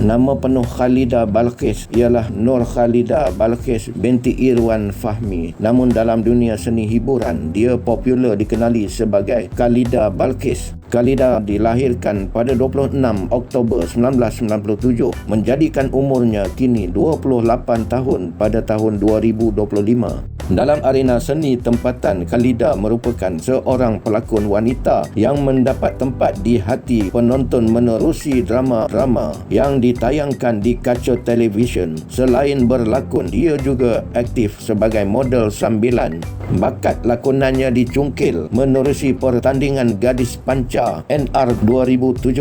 Nama penuh Khalida Balkis ialah Nur Khalida Balkis binti Irwan Fahmi. Namun dalam dunia seni hiburan, dia popular dikenali sebagai Khalida Balkis. Khalida dilahirkan pada 26 Oktober 1997 menjadikan umurnya kini 28 tahun pada tahun 2025. Dalam arena seni tempatan, Khalida merupakan seorang pelakon wanita yang mendapat tempat di hati penonton menerusi drama-drama yang ditayangkan di kaca televisyen. Selain berlakon, dia juga aktif sebagai model sambilan. Bakat lakonannya dicungkil menerusi pertandingan Gadis Panca NR 2017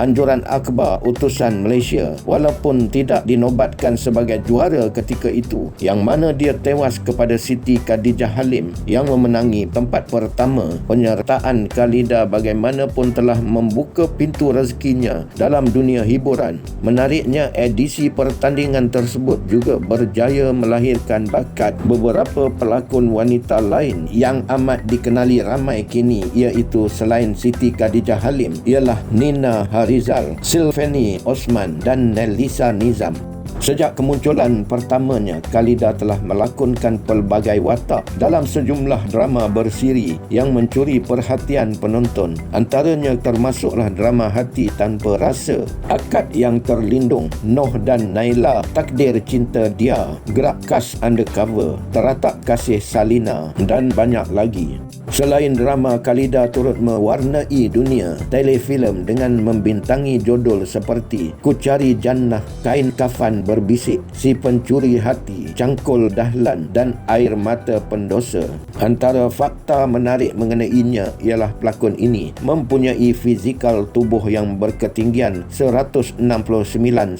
Anjuran Akbar Utusan Malaysia walaupun tidak dinobatkan sebagai juara ketika itu yang mana dia tewas kepada Siti Khadijah Halim yang memenangi tempat pertama penyertaan Khalida bagaimanapun telah membuka pintu rezekinya dalam dunia hiburan. Menariknya edisi pertandingan tersebut juga berjaya melahirkan bakat beberapa pelakon wanita lain yang amat dikenali ramai kini iaitu selain Siti Khadijah Halim ialah Nina Harizal, Sylvani Osman dan Nelisa Nizam. Sejak kemunculan pertamanya, Khalida telah melakonkan pelbagai watak dalam sejumlah drama bersiri yang mencuri perhatian penonton. Antaranya termasuklah drama Hati Tanpa Rasa, Akad Yang Terlindung, Noh dan Naila, Takdir Cinta Dia, Gerak Kas Undercover, Teratak Kasih Salina dan banyak lagi. Selain drama, Khalida turut mewarnai dunia telefilm dengan membintangi judul seperti Kucari Jannah, Kain Kafan Berbisik, Si Pencuri Hati, Cangkul Dahlan dan Air Mata Pendosa. Antara fakta menarik mengenainya ialah pelakon ini mempunyai fizikal tubuh yang berketinggian 169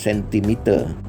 cm.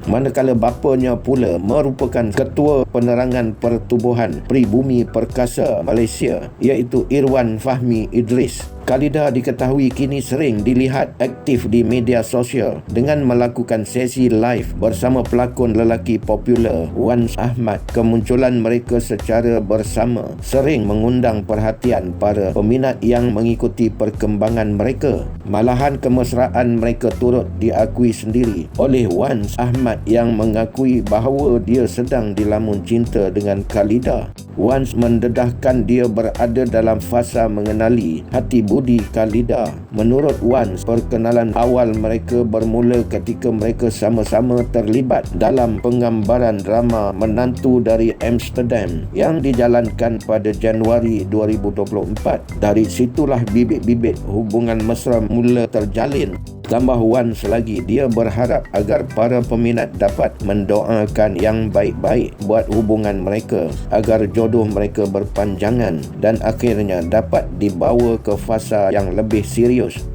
Manakala bapanya pula merupakan Ketua Penerangan Pertubuhan Pribumi Perkasa Malaysia. Ia iaitu Irwan Fahmi Idris Khalida diketahui kini sering dilihat aktif di media sosial dengan melakukan sesi live bersama pelakon lelaki popular Wan Ahmad. Kemunculan mereka secara bersama sering mengundang perhatian para peminat yang mengikuti perkembangan mereka. Malahan kemesraan mereka turut diakui sendiri oleh Wan Ahmad yang mengakui bahawa dia sedang dilamun cinta dengan Khalida. Wan mendedahkan dia berada dalam fasa mengenali hati Budi Khalida. Menurut Wan, perkenalan awal mereka bermula ketika mereka sama-sama terlibat dalam penggambaran drama Menantu dari Amsterdam yang dijalankan pada Januari 2024. Dari situlah bibit-bibit hubungan mesra mula terjalin. Tambah Wan selagi dia berharap agar para peminat dapat mendoakan yang baik-baik buat hubungan mereka agar jodoh mereka berpanjangan dan akhirnya dapat dibawa ke fasa yang lebih serius